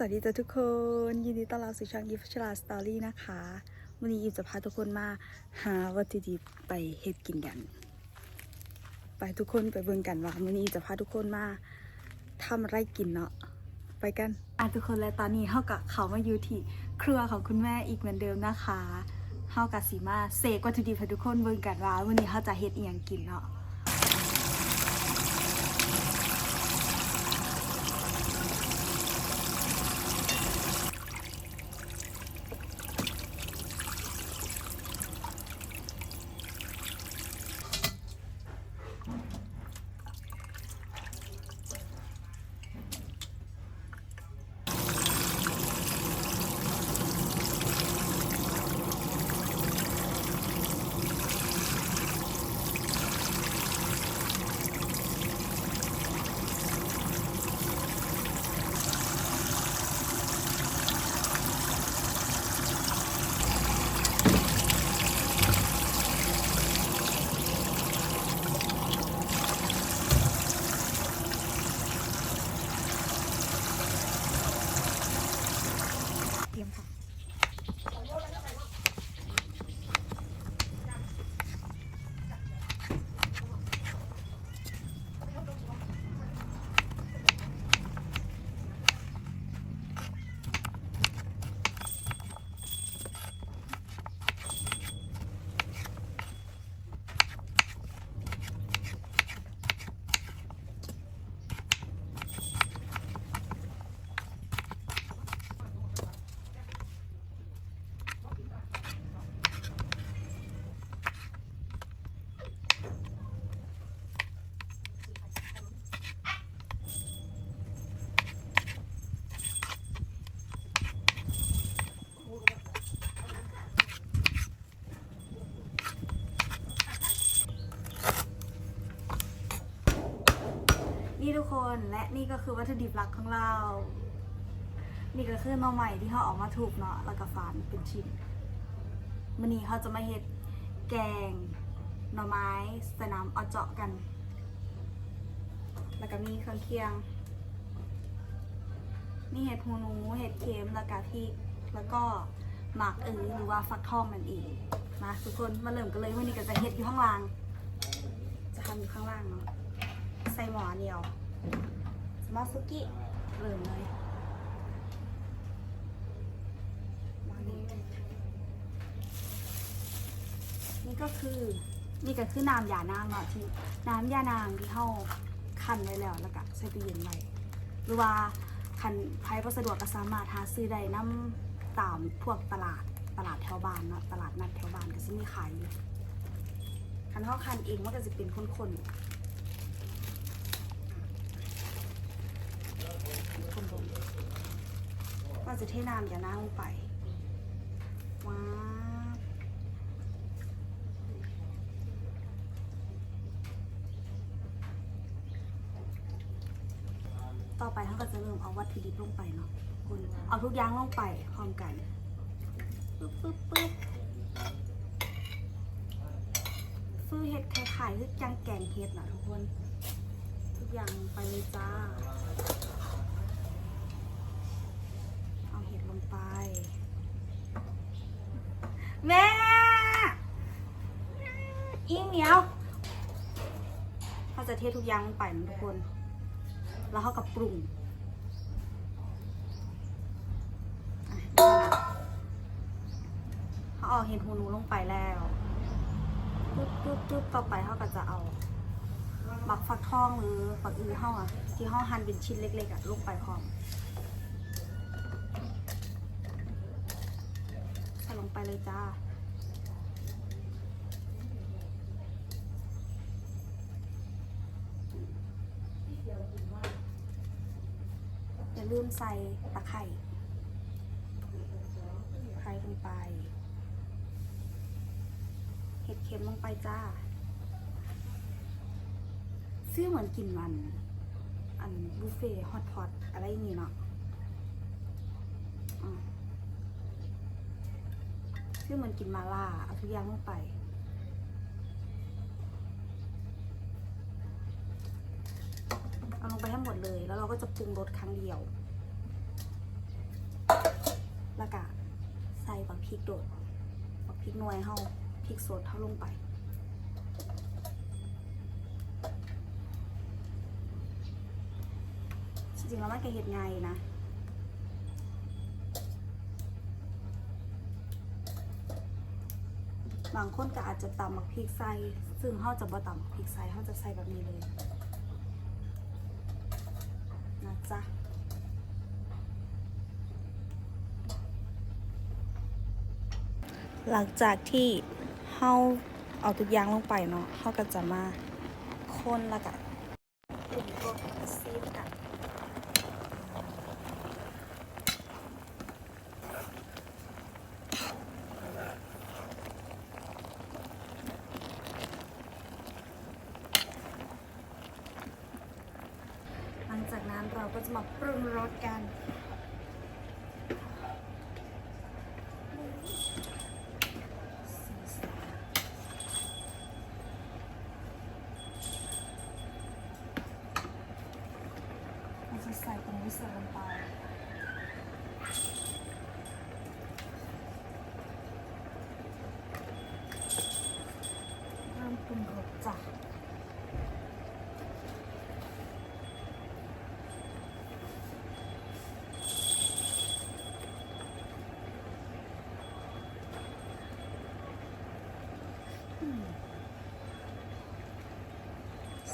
สวัสดีจ้าทุกคน ยินดีต้อนรับสู่ช่องยิฟชลาสตอรี่นะคะ วันนี้ยิมจะพาทุกคนมาหาวัตถุดิบไปเฮ็ดกินกัน ไปทุกคนไปเบิ่งกันว่าวันนี้จะพาทุกคนมาทำไรกินเนาะไปกันอะทุกคนและตอนนี้เฮากับเขามาอยู่ที่ครัวของคุณแม่อีกเหมือนเดิมนะคะเฮากับสีมาเสกวัตถุดิบให้ทุกคนเบิ่งกันว่าวันนี้เฮาจะเฮ็ดอีหยังกินเนาะ เต และนี่ก็คือวัตถุดิบหลักของเรา นี่ก็คือหน่อใหม่ที่เขาออกมาถูกเนาะแล้วก็ฝานเป็นชิ้นมันนี้เขาจะมาเฮ็ดแกงหน่อไม้ใส่น้ำเอาเจาะกัน แล้วก็มีเครื่องเคียง มีเห็ดหูหนูเห็ดเค็มแล้วก็พริกแล้วก็หมักเอือหรือว่าฟักทองนั่นเองนะทุกคนมาเริ่มกันเลยวันนี้ก็จะเห็ดอยู่ข้างล่าง จะทำอยู่ข้างล่างเนาะใส่หมอเดียว มาซุกิเริ่มเลยมนี่นี่ก็คือนี่ก็คือน้ำยานางเนาะที่น้ำยานางที่เขาคั้นไว้แล้วแล้วก็ใส่ตู้เย็นไว้หรือว่าคันใครบ่สะดวกก็สามารถหาซื้อได้น้ำตามพวกตลาดตลาดแถวบ้านเนาะตลาดนัดแถวบ้านก็สิมีขายอยู่คันเขาคันเองมันก็จะเป็นคนๆ คนลง ก็จะเทน้ำอย่าน้ำลงไปว้าต่อไปเขาก็จะเริ่มเอาวัตถุดิบลงไปเนาะคุณเอาทุกอย่างลงไปพร้อมกันปึ๊บปึ๊บปึ๊บซื้อเห็ดไข่ๆคือจังแกงเห็ดนะทุกคน ทุกอย่างไปเลยจ้าเห็ดลงไป แม่อีเหมียวเขาจะเททุกอย่างลงไปนะทุกคน แล้วเขากับปรุงเขาเอาเห็ดหูหนูลงไปแล้วปึ๊บปึ๊บปึ๊บต่อไปเขาก็จะเอาหมักฟักทองหรือฝักอือเขาอะที่เขาหั่นเป็นชิ้นเล็กๆอะลงไปพร้อม งไปเลยจ้า อย่าลืมใส่ตะไคร่ไคร้ลงไป เห็ดเข็มลงไปจ้า ซื้อเหมือนกินมันอันบุฟเฟ่ฮอตพอตอะไรอย่างงี้เนาะ อืม คือเหมือนกินมาล่าเอาทุกอย่างลงไป เอาลงไปให้หมดเลย แล้วเราก็จะปรุงรสครั้งเดียว แล้วก็ใส่บักพริกโดดบักพริกหน่วยเฮาพริกสดเฮาลงไปจริงๆแล้วมันก็เห็ดไงนะ บางคนก็อาจจะตำมักพริกใส่ซึ่งเขาจะบ่ตำมะพริกใส่เขาจะใส่แบบนี้เลยนะจ๊ะหลังจากที่เขาเอาทุกอย่างลงไปเนาะเขาก็จะมาคนแล้วก็ปรุงรสซีดกัน หลังจากนั้นเราก็ จะมาปรุงรสกันสีสัน เราจะใส่ตรงนี้ใส่ลงไป เริ่มปรุงรสจ้ะ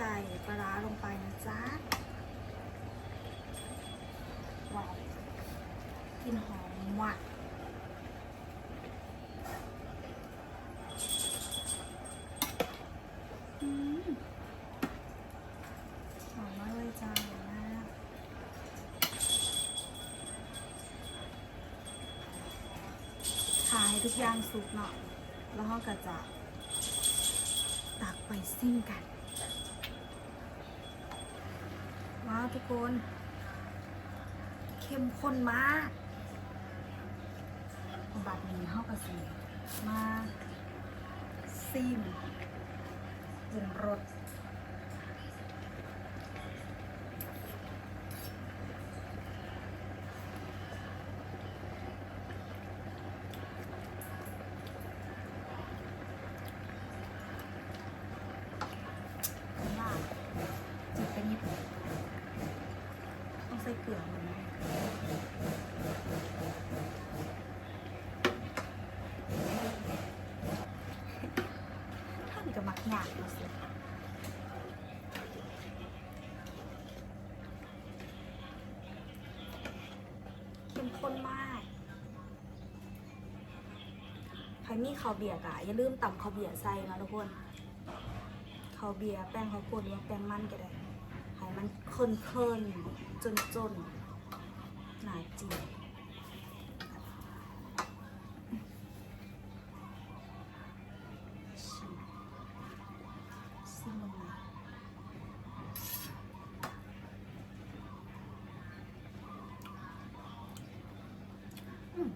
ใส่ปลาลงไปนะจ๊ะว้าวกลินหอมมากอืมหอมมากเลยจ้าหอมมากขายทุกอย่างสุกเนาะแล้วเขาก็จะตักไปซิ่งกัน ว้าว ทุกคน เข้มข้นมากบัดนี้เข้ากระสีมาซีมปรุงรสมากจิบไปนิดต้องใส่เกลือหน่อยนะท่านก็มักหยาดมาสิเข้มข้นมาก ใครมีข้าวเบียร์กะอย่าลืมตำข้าวเบียร์ใส่นะทุกคนข้าวเบียร์แป้งข้าวโพดหรือว่าแป้งมันก็ได้ให้มันข้นๆ จนจนๆหนาจีนชิมซิมลงมาอืม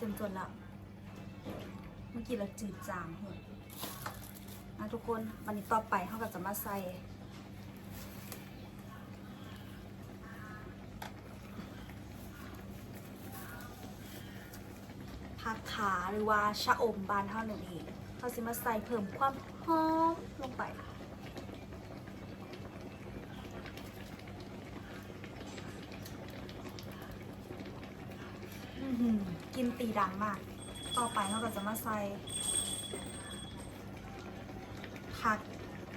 จนจนละเมื่อกี้เราจืดจางเหรอนะทุกคนวันนี้ต่อไปเขาก็จะมาใส่ ผักขาหรือว่าชะอมบานเท่านั้นเองเขาสิมาใส่เพิ่มความหอมลงไปอื้อหือกินตีดังมาก ต่อไปเขาก็จะมาใส่ผัก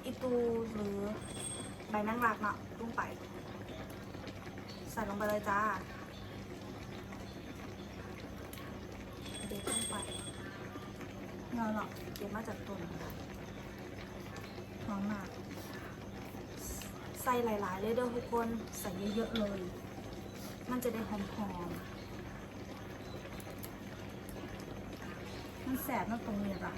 อีตูหรือใบนั่งรักเนาะลงไป ใส่ลงไปเลยจ้า เด็ดลงไปเงาหรอกเก็บมาจากต้นหอมมากใส่หลายๆเลยเด้อทุกคนใส่เยอะๆเลย มันจะได้หอมๆมันแสบมันตรงนี้อะ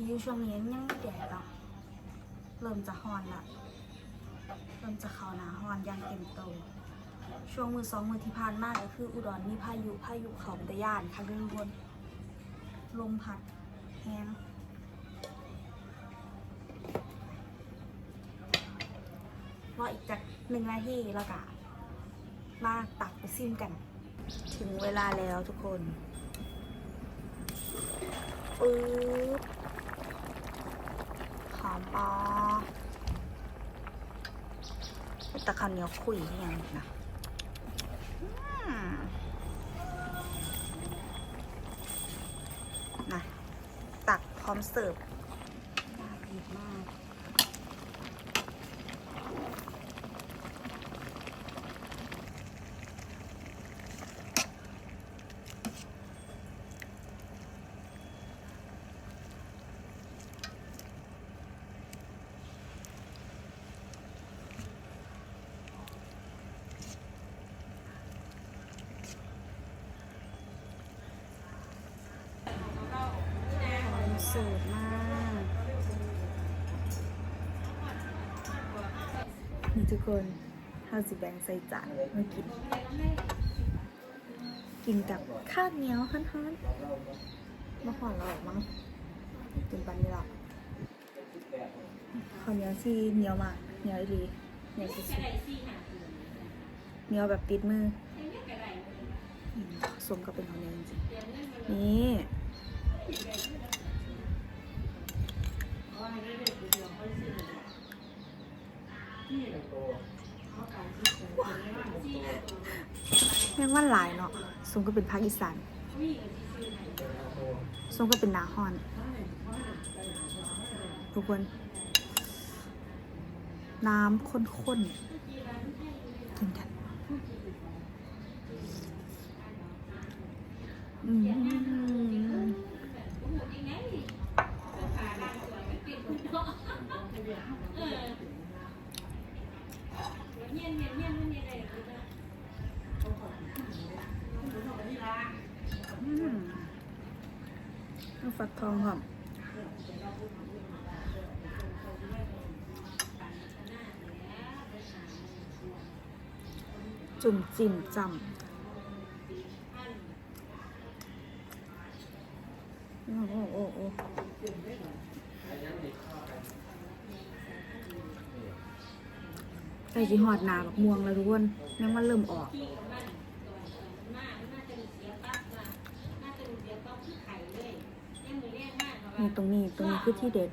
ดีอยู่ช่วงนี้ยังไม่แดดหรอกเริ่มจะฮอนละเริ่มจะเขาหนาฮอนยังเต็มโตช่วงมือสองมือที่ผ่านมาก็คือ อุดรมีพายุพายุเขาตะยานค่ะทุกคนลมพัดแห้งรออีกจากหนึ่งนาทีแล้วก็มาตักไปซิมกัน ถึงเวลาแล้วทุกคนปึ๊บ หอมปอตะคันเหนียวคุยอย่างนี้นะนะตักพร้อมเสิร์ฟน่ากินมาก หอมสูตรมาก นี่ทุกคนเราสิแบ่งใส่จานมากิน กินกับข้าวเหนียวฮ้อนๆมาหอนเราออกมั้งกินปันนี้หรอกข้าวเหนียวที่เหนียวมากเหนียวอีเหนียวสุดๆเหนียวแบบติดมือสมกับเป็นข้าวเหนียวจริงๆนี่ แม่งว่าหลายเนาะสมก็เป็นภาคอีสานสมก็เป็นนาฮอน ทุกคน น้ำข้นๆกินกัน อืมอืมเอา ฟักทองหอมจุ่มจิ้มจำโอ้โหโอ้ใกล้สิหอดหนาแบักม่วงแล้วทุกคนแม่งว่าเริ่มออก นี่ตรงนี้ตรงนี้คือที่เด็ด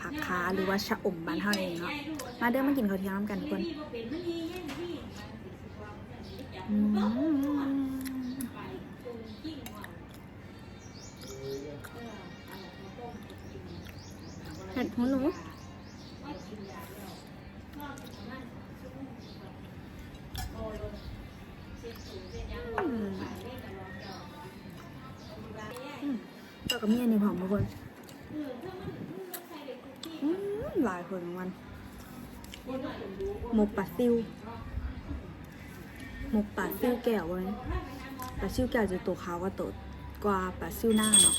ผักขาหรือว่าชะอมบ้านเท่าเองเนาะมาเด้อมากินข้าวเที่ยงน้ำกันทุกคนเห็ดหัวหนูากับเมียนี่ผอมทุกคนหลายคนของมันหมกปลาซิวหมกปลาซิวแก้วไว้ปลาซิวแก้วจะตัวขาวกว่าตัวกว่าปลาซิวหน้าเนาะ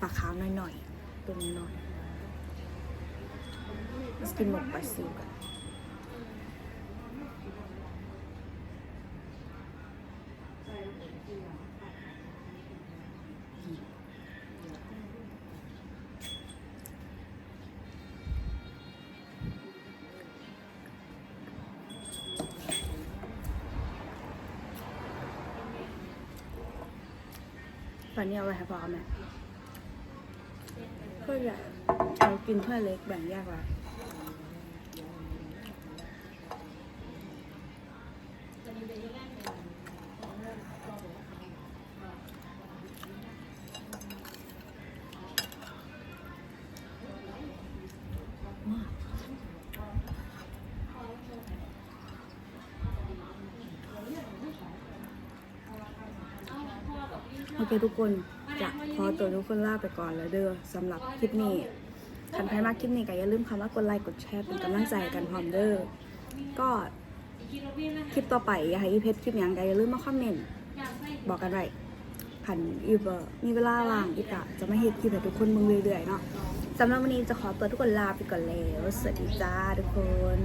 ปลาขาวหน่อยๆตัวน้อยๆมากินหมกปลาซิวกัน นี้เอาไว้ให้พ่อกับแม่เพื่อใหญ่เอากินเพื่อเล็กแบ่งแยกไว้ เคทุกคนจะขอตัวทุกคนลาไปก่อนแล้วเด้อสำหรับคลิปนี้คันใครมากคลิปนี้ก็อย่าลืมคำว่ากดไลค์กดแชร์เป็นกำลังใจกันพร้อมเด้อก็คลิปต่อไปอยากให้อีเพชรคลิปยังก็อย่าลืมมาคอมเมนต์บอกกันไว้ผขันอีบมีเวลาว่างอีกอะจะไมาเฮ็ดคลิปให้ทุกคนมึงเรื่อยๆเนาะสำหรับวันนี้จะขอตัวทุกคนลาไปก่อนแล้ว สวัสดีจ้าทุกคน